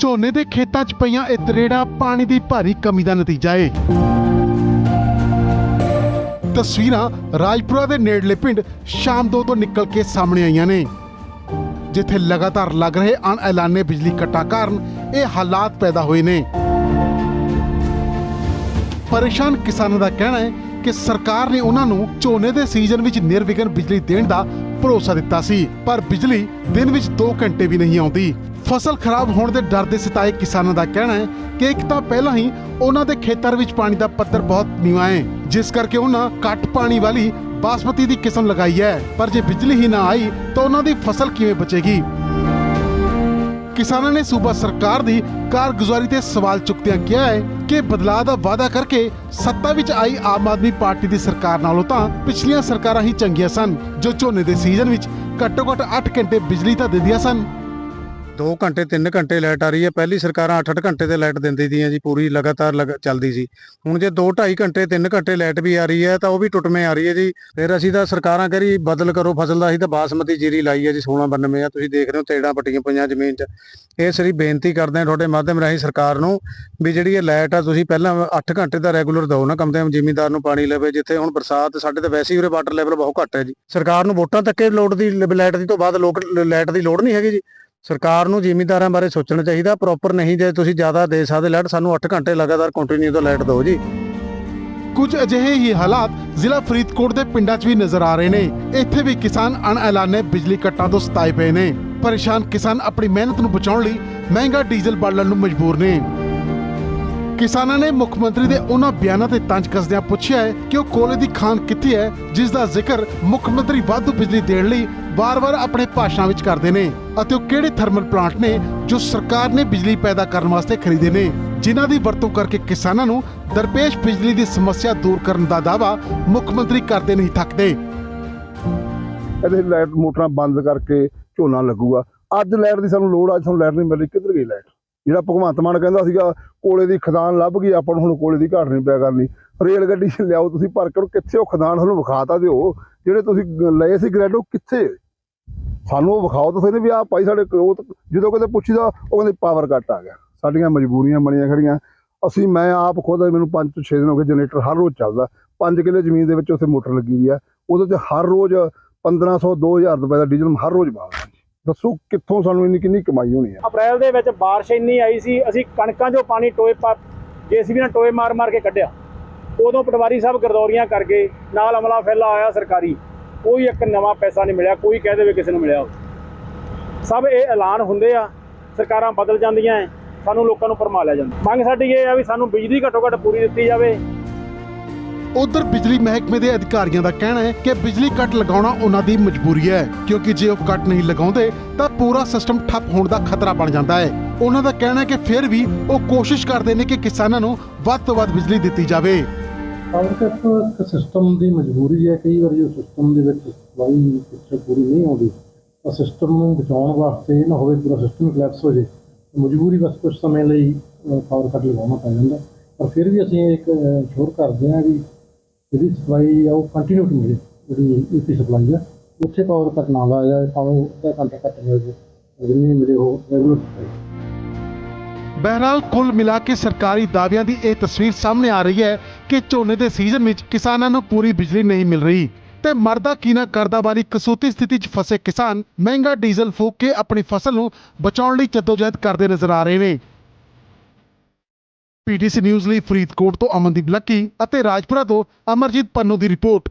ਝੋਨੇ ਦੇ ਖੇਤਾਂ 'ਚ ਪਈਆਂ ਇਹ ਤਰੇੜਾਂ ਪਾਣੀ ਦੀ ਭਾਰੀ ਕਮੀ ਦਾ ਨਤੀਜਾ ਏ। ਤਸਵੀਰਾਂ ਰਾਜਪੁਰਾ ਦੇ ਨੇੜਲੇ ਪਿੰਡ ਸ਼ਾਮਦੋ ਤੋਂ ਨਿਕਲ ਕੇ ਸਾਹਮਣੇ ਆਈਆਂ ਨੇ, ਜਿੱਥੇ ਲਗਾਤਾਰ ਲੱਗ ਰਹੇ ਅਣਐਲਾਨੇ ਬਿਜਲੀ ਕੱਟਾਂ ਕਾਰਨ ਇਹ ਹਾਲਾਤ ਪੈਦਾ ਹੋਏ ਨੇ। ਪਰੇਸ਼ਾਨ ਕਿਸਾਨਾਂ ਦਾ ਕਹਿਣਾ ਹੈ ਕਿ ਸਰਕਾਰ ਨੇ ਉਹਨਾਂ ਨੂੰ ਝੋਨੇ ਦੇ ਸੀਜ਼ਨ ਵਿੱਚ ਨਿਰਵਿਘਨ ਬਿਜਲੀ ਦੇਣ ਦਾ ਭਰੋਸਾ ਦਿੱਤਾ ਸੀ, ਪਰ ਬਿਜਲੀ ਦਿਨ ਵਿੱਚ 2 ਘੰਟੇ ਵੀ ਨਹੀਂ ਆਉਂਦੀ। ਫਸਲ ਖਰਾਬ ਹੋਣ ਦੇ ਡਰ ਦੇ ਸਤਾਏ ਕਿਸਾਨਾਂ ਦਾ ਕਹਿਣਾ ਹੈ ਕਿ ਇੱਕ ਤਾਂ ਪਹਿਲਾਂ ਹੀ ਉਹਨਾਂ ਦੇ ਖੇਤਰ ਵਿੱਚ ਪਾਣੀ ਦਾ ਪੱਧਰ ਬਹੁਤ ਨੀਵਾਂ ਹੈ, ਜਿਸ ਕਰਕੇ ਉਹਨਾਂ ਘੱਟ ਪਾਣੀ ਵਾਲੀ ਬਾਸਮਤੀ ਦੀ ਕਿਸਮ ਲਗਾਈ ਹੈ। ਪਰ ਜੇ ਬਿਜਲੀ ਹੀ ਨਾ ਆਈ, ਤਾਂ ਉਹਨਾਂ ਦੀ ਫਸਲ ਕਿਵੇਂ ਬਚੇਗੀ? ਕਿਸਾਨਾਂ ਨੇ ਸੂਬਾ ਸਰਕਾਰ ਦੀ ਕਾਰਗੁਜ਼ਾਰੀ ਤੇ ਸਵਾਲ ਚੁੱਕਦਿਆਂ ਕਿਹਾ ਹੈ ਕਿ ਬਦਲਾਅ ਦਾ ਵਾਅਦਾ ਕਰਕੇ ਸੱਤਾ ਵਿੱਚ ਆਈ ਆਮ ਆਦਮੀ ਪਾਰਟੀ ਦੀ ਸਰਕਾਰ ਨਾਲੋਂ ਤਾਂ ਪਿਛਲੀਆਂ ਸਰਕਾਰਾਂ ਹੀ ਚੰਗੀਆਂ ਸਨ, ਜੋ ਝੋਨੇ ਦੇ ਸੀਜ਼ਨ ਵਿੱਚ ਘੱਟੋ ਘੱਟ 8 ਘੰਟੇ ਬਿਜਲੀ ਤਾਂ ਦਿੰਦੀਆਂ ਸਨ। 2 ਘੰਟੇ 3 ਘੰਟੇ ਲਾਈਟ ਆ ਰਹੀ ਹੈ। ਪਹਿਲੀ ਸਰਕਾਰਾਂ 8-8 ਘੰਟੇ ਤੇ ਲਾਈਟ ਦਿੰਦੀ ਦੀਆਂ ਜੀ, ਪੂਰੀ ਲਗਾਤਾਰ ਚੱਲਦੀ ਸੀ। ਹੁਣ ਜੇ 2-2.5 ਘੰਟੇ 3 ਘੰਟੇ ਲਾਈਟ ਵੀ ਆ ਰਹੀ ਹੈ, ਤਾਂ ਉਹ ਵੀ ਟੁੱਟਵੇਂ ਆ ਰਹੀ ਹੈ ਜੀ। ਫਿਰ ਅਸੀਂ ਤਾਂ ਸਰਕਾਰਾਂ ਕਰੀ ਬਦਲ ਕਰੋ ਫਸਲ ਦਾ। ਅਸੀਂ ਤਾਂ ਬਾਸਮਤੀ ਜੀਰੀ ਲਾਈ ਹੈ ਜੀ 1692 ਆ। ਤੁਸੀਂ ਦੇਖ ਰਹੇ ਹੋ ਤੇੜਾਂ ਪੱਟੀਆਂ ਪਈਆਂ ਜ਼ਮੀਨ 'ਚ। ਇਹ ਸਰੀ ਬੇਨਤੀ ਕਰਦੇ ਹਾਂ ਤੁਹਾਡੇ ਮਾਧਿਅਮ ਰਾਹੀਂ ਸਰਕਾਰ ਨੂੰ ਵੀ ਜਿਹੜੀ ਇਹ ਲਾਈਟ ਆ, ਤੁਸੀਂ ਪਹਿਲਾਂ 8 ਘੰਟੇ ਦਾ ਰੈਗੂਲਰ ਦਿਓ ਨਾ ਕਮ ਸੇ ਜ਼ਿਮੀਂਦਾਰ ਨੂੰ ਪਾਣੀ ਲਵੇ। ਜਿੱਥੇ ਹੁਣ ਬਰਸਾਤ, ਸਾਡੇ ਤਾਂ ਵੈਸੇ ਹੀ ਉਰੇ ਵਾਟਰ ਲੈਵਲ ਬਹੁਤ ਘੱਟ ਹੈ ਜੀ। ਸਰਕਾਰ ਨੂੰ ਵੋਟਾਂ ਤੱਕ ਲੋੜ ਦੀ, ਲਾਈਟ ਦੀ ਤੋਂ ਬਾਅਦ ਲੋਕ, ਲਾਈਟ ਦੀ ਲੋੜ ਨਹੀਂ ਹੈਗੀ ਜੀ। ਸਰਕਾਰ ਨੂੰ ਜ਼ਿਮੀਂਦਾਰਾਂ ਬਾਰੇ ਸੋਚਣਾ ਚਾਹੀਦਾ ਪ੍ਰੋਪਰ ਨਹੀਂ ਜੇ ਤੁਸੀਂ ਜ਼ਿਆਦਾ ਦੇ ਸਕਦੇ ਲਾਈਟ ਸਾਨੂੰ 8 ਘੰਟੇ ਲਗਾਤਾਰ ਕੰਟੀਨਿਊ ਤੋਂ ਲਾਈਟ ਦਿਓ ਜੀ। ਕੁਝ ਅਜਿਹੇ ਹੀ ਹਾਲਾਤ ਜ਼ਿਲ੍ਹਾ ਫਰੀਦਕੋਟ ਦੇ ਪਿੰਡਾਂ 'ਚ ਵੀ ਨਜ਼ਰ ਆ ਰਹੇ ਨੇ। ਇੱਥੇ ਵੀ ਕਿਸਾਨ ਅਣਐਲਾਨੇ ਬਿਜਲੀ ਕੱਟਾਂ ਤੋਂ ਸਤਾਏ ਪਏ ਨੇ। ਪਰੇਸ਼ਾਨ ਕਿਸਾਨ ਆਪਣੀ ਮਿਹਨਤ ਨੂੰ ਬਚਾਉਣ ਲਈ ਮਹਿੰਗਾ ਡੀਜ਼ਲ ਬਾਲਣ ਨੂੰ ਮਜਬੂਰ ਨੇ। ਕਿਸਾਨਾਂ ਨੇ ਮੁੱਖ ਮੰਤਰੀ ਦੇ ਉਹਨਾਂ ਬਿਆਨਾਂ ਤੇ ਤੰਜ ਕੱਸਦਿਆਂ ਪੁੱਛਿਆ ਹੈ ਕਿ ਉਹ ਕੋਲੇ ਦੀ ਖਾਨ ਕਿੱਥੇ ਹੈ ਜਿਸ ਦਾ ਜ਼ਿਕਰ ਮੁੱਖ ਮੰਤਰੀ ਵਾਧੂ ਬਿਜਲੀ ਦੇਣ ਲਈ ਵਾਰ-ਵਾਰ ਆਪਣੇ ਭਾਸ਼ਣਾਂ ਵਿੱਚ ਕਰਦੇ ਨੇ ਅਤੇ ਉਹ ਕਿਹੜੇ ਥਰਮਲ ਪਲਾਂਟ ਨੇ ਜੋ ਸਰਕਾਰ ਨੇ ਬਿਜਲੀ ਪੈਦਾ ਕਰਨ ਵਾਸਤੇ ਖਰੀਦੇ ਨੇ। ਜਿਨ੍ਹਾਂ ਦੀ ਵਰਤੋਂ ਕਰਕੇ ਕਿਸਾਨਾਂ ਨੂੰ ਦਰਪੇਸ਼ ਬਿਜਲੀ ਦੀ ਸਮੱਸਿਆ ਦੂਰ ਕਰਨ ਦਾ ਦਾਅਵਾ ਮੁੱਖ ਮੰਤਰੀ ਕਰਦੇ ਨਹੀਂ ਥੱਕਦੇ। ਇਹਦੇ ਲਾਈਟ ਮੋਟਰਾਂ ਬੰਦ ਕਰਕੇ ਝੋਨਾ ਲੱਗੂਗਾ। ਅੱਜ ਲਾਈਟ ਦੀ ਸਾਨੂੰ ਲੋੜ ਆ, ਅੱਜ ਸਾਨੂੰ ਲਾਈਟ ਨਹੀਂ ਮਿਲ ਰਹੀ। ਕਿੱਧਰ ਗਈ ਲਾਈਟ? ਜਿਹੜਾ ਭਗਵੰਤ ਮਾਨ ਕਹਿੰਦਾ ਸੀਗਾ, ਕੋਲੇ ਦੀ ਖਦਾਨ ਲੱਭ ਗਈ, ਆਪਾਂ ਨੂੰ ਹੁਣ ਕੋਲੇ ਦੀ ਘਾਟ ਨਹੀਂ ਪਿਆ ਕਰਨੀ। ਰੇਲ ਗੱਡੀ 'ਚ ਲਿਆਓ ਤੁਸੀਂ ਭਰ ਕੇ ਕਿੱਥੇ ਉਹ ਖਦਾਨ ਸਾਨੂੰ ਵਿਖਾਤਾ ਦਿਓ? ਜਿਹੜੇ ਤੁਸੀਂ ਗ- ਲਏ ਸੀ ਗ੍ਰੈਡੋ, ਕਿੱਥੇ? ਸਾਨੂੰ ਉਹ ਵਿਖਾਓ ਤਾਂ ਸਹੀ ਵੀ ਆਹ ਭਾਈ ਸਾਡੇ ਉਹ ਤਾਂ- ਜਦੋਂ ਕਦੇ ਪੁੱਛੀਦਾ, ਉਹ ਕਹਿੰਦੇ ਪਾਵਰ ਕੱਟ ਆ ਗਿਆ। ਸਾਡੀਆਂ ਮਜਬੂਰੀਆਂ ਬਣੀਆਂ ਖੜੀਆਂ। ਅਸੀਂ, ਮੈਂ ਆਪ ਖੁਦ, ਮੈਨੂੰ 5 ਤੋਂ 6 ਦਿਨ ਹੋ ਗਏ ਜਨਰੇਟਰ ਹਰ ਰੋਜ਼ ਚੱਲਦਾ। 5 ਕਿੱਲੇ ਜ਼ਮੀਨ ਦੇ ਵਿੱਚ ਉੱਥੇ ਮੋਟਰ ਲੱਗੀ ਹੋਈ ਆ। ਉਹਦੇ 'ਚ ਹਰ ਰੋਜ਼ 1500 2000 ਰੁਪਏ ਦਾ ਡੀਜ਼ਲ ਹਰ ਰੋਜ਼ ਬਾਲਦਾ ਦੱਸੋ ਕਿੱਥੋਂ ਸਾਨੂੰ ਇੰਨੀ ਕਿੰਨੀ ਕਮਾਈ ਹੋਣੀ ਆ ਅਪ੍ਰੈਲ ਦੇ ਵਿੱਚ ਬਾਰਿਸ਼ ਇੰਨੀ ਆਈ ਸੀ, ਅਸੀਂ ਕਣਕਾਂ 'ਚੋਂ ਪਾਣੀ ਟੋਏ ਪਾ ਜੇਸੀਬੀ ਨਾਲ ਟੋਏ ਮਾਰ ਮਾਰ ਕੇ ਕੱਢਿਆ। ਉਦੋਂ ਪਟਵਾਰੀ ਸਾਹਿਬ ਗਰਦੌਰੀਆਂ ਕਰ ਗਏ, ਨਾਲ ਅਮਲਾ ਫੈਲਾ ਆਇਆ ਸਰਕਾਰੀ। ਕੋਈ ਇੱਕ ਨਵਾਂ ਪੈਸਾ ਨਹੀਂ ਮਿਲਿਆ, ਕੋਈ ਕਹਿ ਦੇਵੇ ਕਿਸੇ ਨੂੰ ਮਿਲਿਆ ਸਭ ਇਹ ਐਲਾਨ ਹੁੰਦੇ ਆ, ਸਰਕਾਰਾਂ ਬਦਲ ਜਾਂਦੀਆਂ ਸਾਨੂੰ ਲੋਕਾਂ ਨੂੰ ਭਰਮਾ ਲਿਆ ਜਾਂਦਾ। ਮੰਗ ਸਾਡੀ ਇਹ ਆ ਵੀ ਸਾਨੂੰ ਬਿਜਲੀ ਘੱਟੋ ਘੱਟ ਪੂਰੀ ਦਿੱਤੀ ਜਾਵੇ। ਉਧਰ ਬਿਜਲੀ ਮਹਿਕਮੇ ਦੇ ਅਧਿਕਾਰੀਆਂ ਦਾ ਕਹਿਣਾ ਹੈ ਕਿ ਬਿਜਲੀ ਕੱਟ ਲਗਾਉਣਾ ਉਹਨਾਂ ਦੀ ਮਜਬੂਰੀ ਹੈ, ਕਿਉਂਕਿ ਜੇ ਉਹ ਕੱਟ ਨਹੀਂ ਲਗਾਉਂਦੇ, ਤਾਂ ਪੂਰਾ ਸਿਸਟਮ ਠੱਪ ਹੋਣ ਦਾ ਖਤਰਾ ਬਣ ਜਾਂਦਾ ਹੈ। ਉਹਨਾਂ ਦਾ ਕਹਿਣਾ ਹੈ ਕਿ ਫਿਰ ਵੀ ਉਹ ਕੋਸ਼ਿਸ਼ ਕਰਦੇ ਨੇ ਕਿ ਕਿਸਾਨਾਂ ਨੂੰ ਵੱਧ ਤੋਂ ਵੱਧ ਬਿਜਲੀ ਦਿੱਤੀ ਜਾਵੇ। ਪਾਵਰ ਕੱਟ ਇੱਕ ਸਿਸਟਮ ਦੀ ਮਜਬੂਰੀ ਹੈ, ਕਈ ਵਾਰੀ ਉਹ ਸਿਸਟਮ ਦੇ ਵਿੱਚ ਸਪਲਾਈ ਪਿੱਛੇ ਪੂਰੀ ਨਹੀਂ ਆਉਂਦੀ। ਤਾਂ ਸਿਸਟਮ ਨੂੰ ਬਚਾਉਣ ਵਾਸਤੇ ਇਹ ਨਾ ਹੋਵੇ ਪੂਰਾ ਸਿਸਟਮ ਕਲੈਪਸ ਹੋ ਜੇ ਮਜਬੂਰੀ ਬਸ ਕੁਝ ਸਮੇਂ ਲਈ ਪਾਵਰ ਕੱਟ ਲਗਾਉਣਾ ਪੈ ਜਾਂਦਾ। ਪਰ ਫਿਰ ਵੀ ਅਸੀਂ ਇੱਕ ਸ਼ੋਰ ਕਰਦੇ ਹਾਂ ਵੀ ਜਿਹੜੀ ਸਪਲਾਈ ਆ, ਉਹ ਕੰਟੀਨਿਊਟੀ ਮਿਲੇ ਜਿਹੜੀ ਈਪੀ ਸਪਲਾਈ ਆ। ਉੱਥੇ ਪਾਵਰ ਕੱਟ ਨਾ ਲਾਇਆ ਜਾਏ ਭਾਵੇਂ ਅੱਧਾ ਕੱਟ ਮਿਲ ਜੇ। ਜਿੰਨੀ ਮਿਲੇ ਉਹ ਰੈਗੂਲਰ ਸਪਲਾਈ ਬਹਰਹਾਲ ਕੁੱਲ ਮਿਲਾ ਕੇ ਸਰਕਾਰੀ ਦਾਅਵਿਆਂ ਦੀ ਇਹ ਤਸਵੀਰ ਸਾਹਮਣੇ ਆ ਰਹੀ ਹੈ ਕਿ ਝੋਨੇ ਦੇ ਸੀਜ਼ਨ ਵਿੱਚ ਕਿਸਾਨਾਂ ਨੂੰ ਪੂਰੀ ਬਿਜਲੀ ਨਹੀਂ ਮਿਲ ਰਹੀ ਤੇ ਮਰਦਾ ਕੀ ਨਾ ਕਰਦਾ ਵਾਲੀ ਕਸੂਤੀ ਸਥਿਤੀ 'ਚ ਫਸੇ ਕਿਸਾਨ ਮਹਿੰਗਾ ਡੀਜ਼ਲ ਫੂਕ ਕੇ ਆਪਣੀ ਫਸਲ ਨੂੰ ਬਚਾਉਣ ਲਈ ਜਦੋਜਹਿਦ ਕਰਦੇ ਨਜ਼ਰ ਆ ਰਹੇ ਨੇ। ਪੀਟੀਸੀ ਨਿਊਜ਼ ਲਈ ਫਰੀਦਕੋਟ ਤੋਂ ਅਮਨਦੀਪ ਲੱਕੀ ਅਤੇ ਰਾਜਪੁਰਾ ਤੋਂ ਅਮਰਜੀਤ ਪੰਨੂ ਦੀ ਰਿਪੋਰਟ।